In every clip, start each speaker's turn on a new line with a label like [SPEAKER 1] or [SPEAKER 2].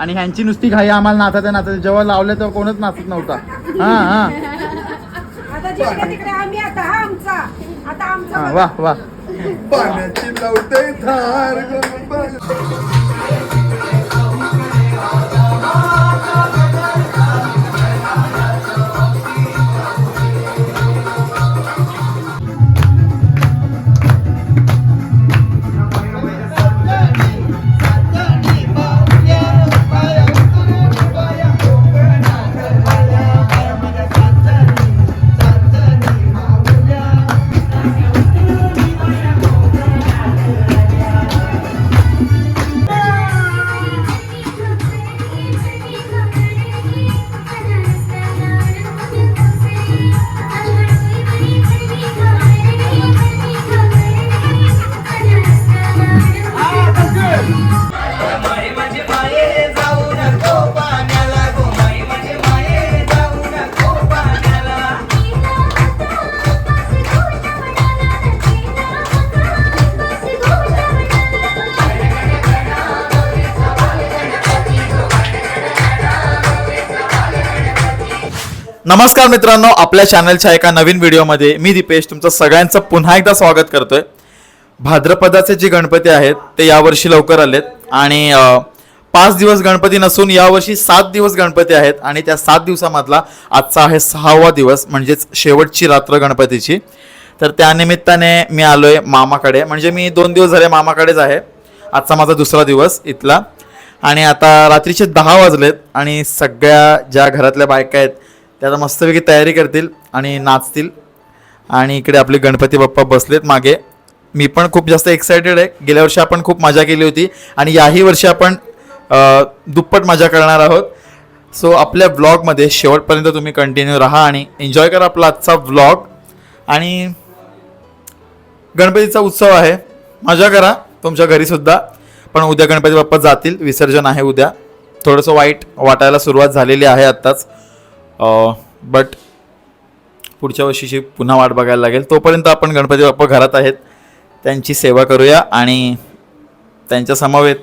[SPEAKER 1] आणि ह्यांची नुसती घाई आम्हाला नाचायचं नाचायचं. जेव्हा लावले तेव्हा कोणच नाचत नव्हता. हा हा.
[SPEAKER 2] आता जिकडे तिकडे आम्ही आता हा आमचा. आता आमचा
[SPEAKER 1] हा वा वा. नमस्कार मित्रांनो आपल्या चॅनलच्या एका नवीन व्हिडिओमध्ये मी दीपेश तुमचं सगळ्यांचं पुन्हा एकदा स्वागत करतोय. भाद्रपदाचे जे गणपती आहेत ते यावर्षी लवकर आलेत. आणि पाच दिवस गणपती नसून यावर्षी सात दिवस गणपती आहेत. आणि त्या सात दिवसामधला आजचा आहे सहावा दिवस म्हणजेच शेवटची रात्र गणपतीची. तर त्यानिमित्ताने मी आलोय मामाकडे. म्हणजे मी दोन दिवस झाले मामाकडेच आहे. आजचा माझा दुसरा दिवस इथला. आणि आता रात्रीचे दहा वाजलेत आणि सगळ्या ज्या घरातल्या बायका आहेत ते आता मस्तपैकी तयारी करतील आणि नाचतील. आणि इकडे आपले गणपती बाप्पा बसलेत मागे. मी पण खूप जास्त एक्सायटेड आहे. गेल्या वर्षी आपण खूप मजा केली होती. आणि याही वर्षी आपण दुप्पट मजा करणार आहोत. सो आपल्या व्लॉगमध्ये शेवटपर्यंत तुम्ही कंटिन्यू राहा आणि एन्जॉय करा आपला आजचा व्लॉग आणि गणपतीचा उत्सव आहे. मजा करा. तुमच्या घरीसुद्धा पण उद्या गणपती बाप्पा जातील. विसर्जन आहे उद्या. थोडंसं वाईट वाटायला सुरुवात झालेली आहे आत्ताच. बट पुढच्या वर्षीची पुन्हा वाट बघायला लागेल. तोपर्यंत आपण गणपती बाप्पा घरात आहेत. त्यांची सेवा करूया आणि त्यांच्या समवेत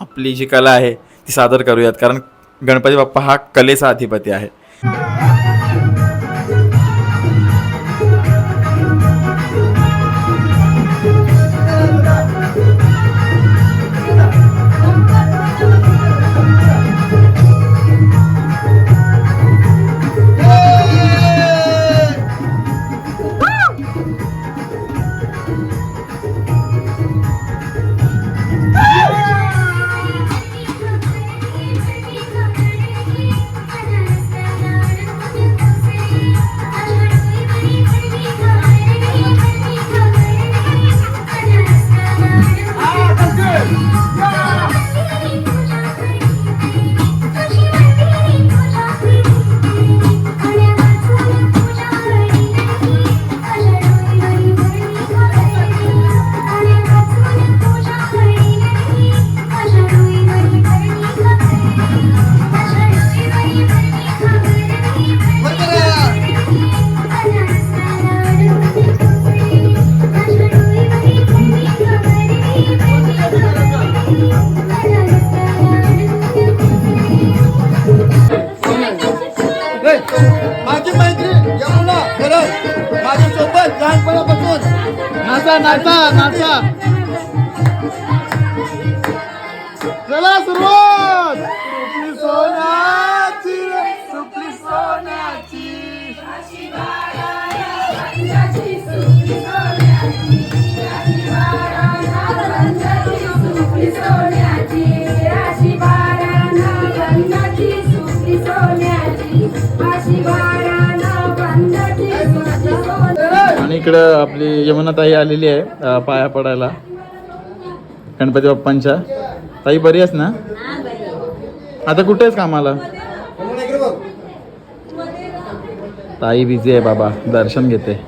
[SPEAKER 1] आपली जी कला आहे ती सादर करूयात. कारण गणपती बाप्पा हा कलेचा अधिपती आहे. 来吧，马上。इकडं आपली यमुना ताई आलेली आहे पाया पडायला. गणपती बाप्पांच्या. ताई बरी आहेस ना? आता कुठे आहेस कामाला? ताई बिझी आहे बाबा दर्शन घेते.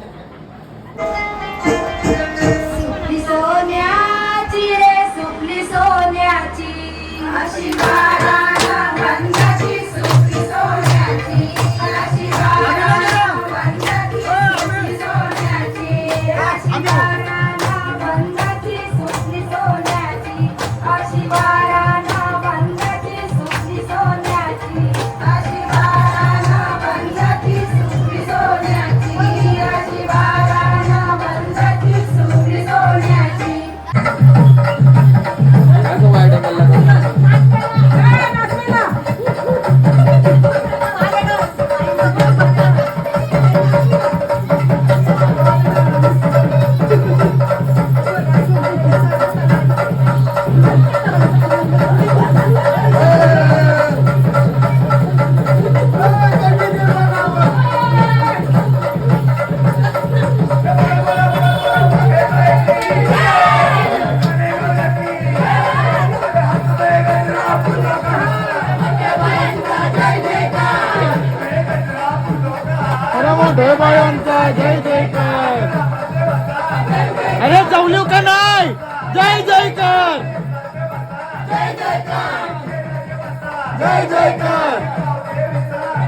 [SPEAKER 3] जय जयकार!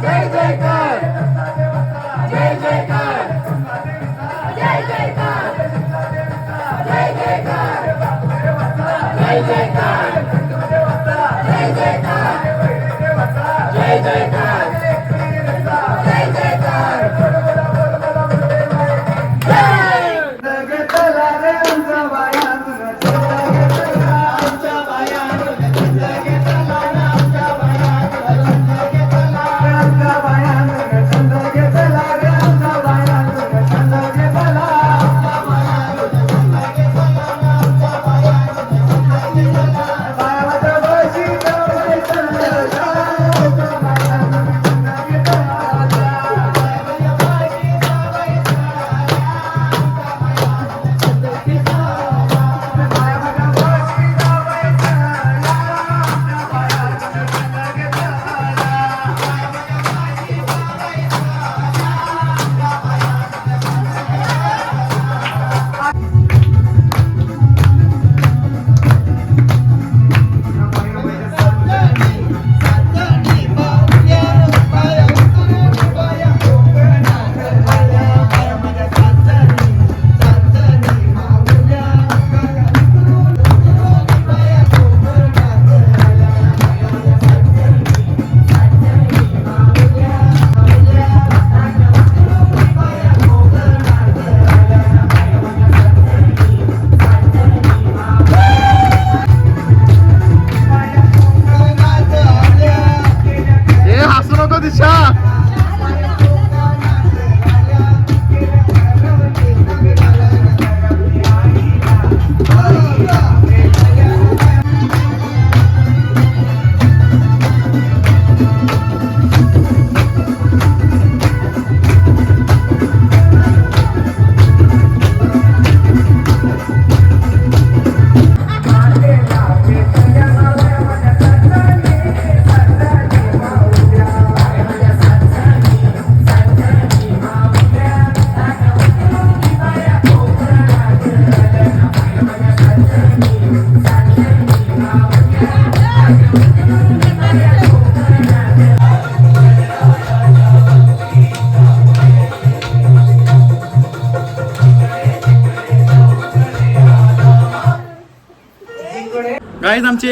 [SPEAKER 3] जय जयकार! जय जयकार! जय जयकार! जय जयकार! जय जयकार! जय जयकार! जय जयकार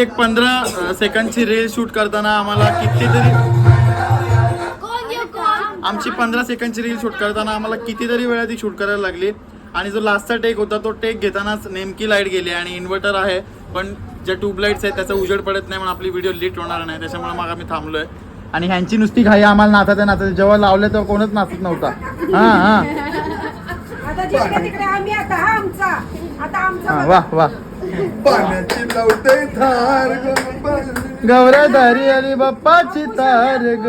[SPEAKER 1] एक पंधरा सेकंडची रील शूट करताना आम्हाला कितीतरी आमची पंधरा सेकंडची रील शूट करताना आम्हाला कितीतरी वेळा ती शूट करायला लागली. आणि जो लास्टचा टेक होता तो टेक घेतानाच नेमकी लाइट गेली आणि इन्व्हर्टर आहे. पण ज्या ट्यूबलाईट्स आहेत त्याचा उजेड पडत नाही म्हणून आपली व्हिडिओ लीट होणार नाही. त्याच्यामुळे मग आम्ही थांबलोय. आणि ह्यांची नुसती घाई आम्हाला नाचायचं नाचायचं जेव्हा लावले तेव्हा कोणच नाचत नव्हता. हा हा. वा वा
[SPEAKER 3] पाण्याची लावते धार गौरा
[SPEAKER 1] धारी अली बाप्पाची तार ग.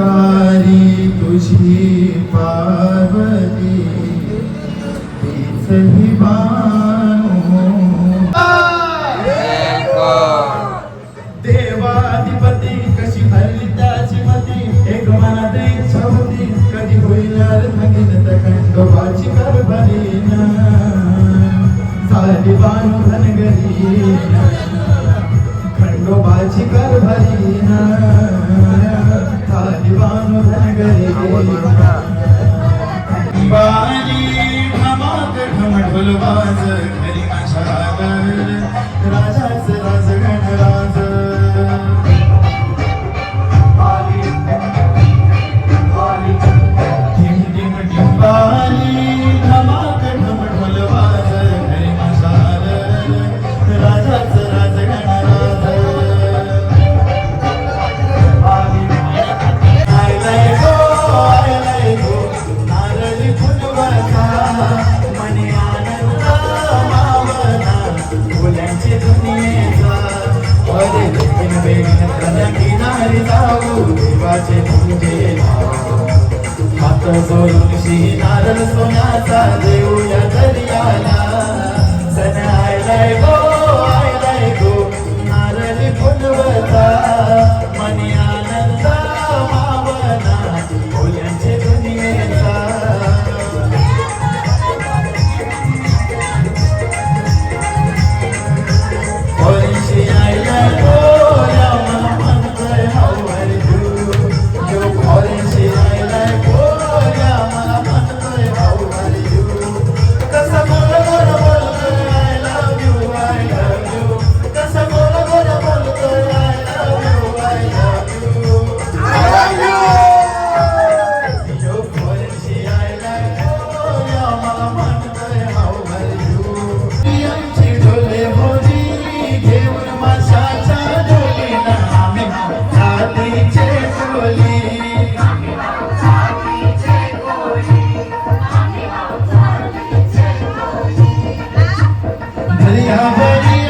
[SPEAKER 1] पुकारी तुझी पार्वती तीचही बानू देवाधिपती कशी भरली त्याची मती एक मनात इच्छा होती कधी होईल भगिन खंडोबाची कर भरीना साली बानू घन शिवाजी धमाक ढमढोल वाज नारळ सोन्याचा देव. हरी हरी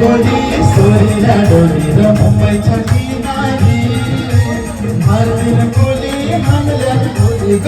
[SPEAKER 1] रांगोळी सोरीला डोली मुंबईच्या ती नाही हरवीर मुली म्हणल्या मुली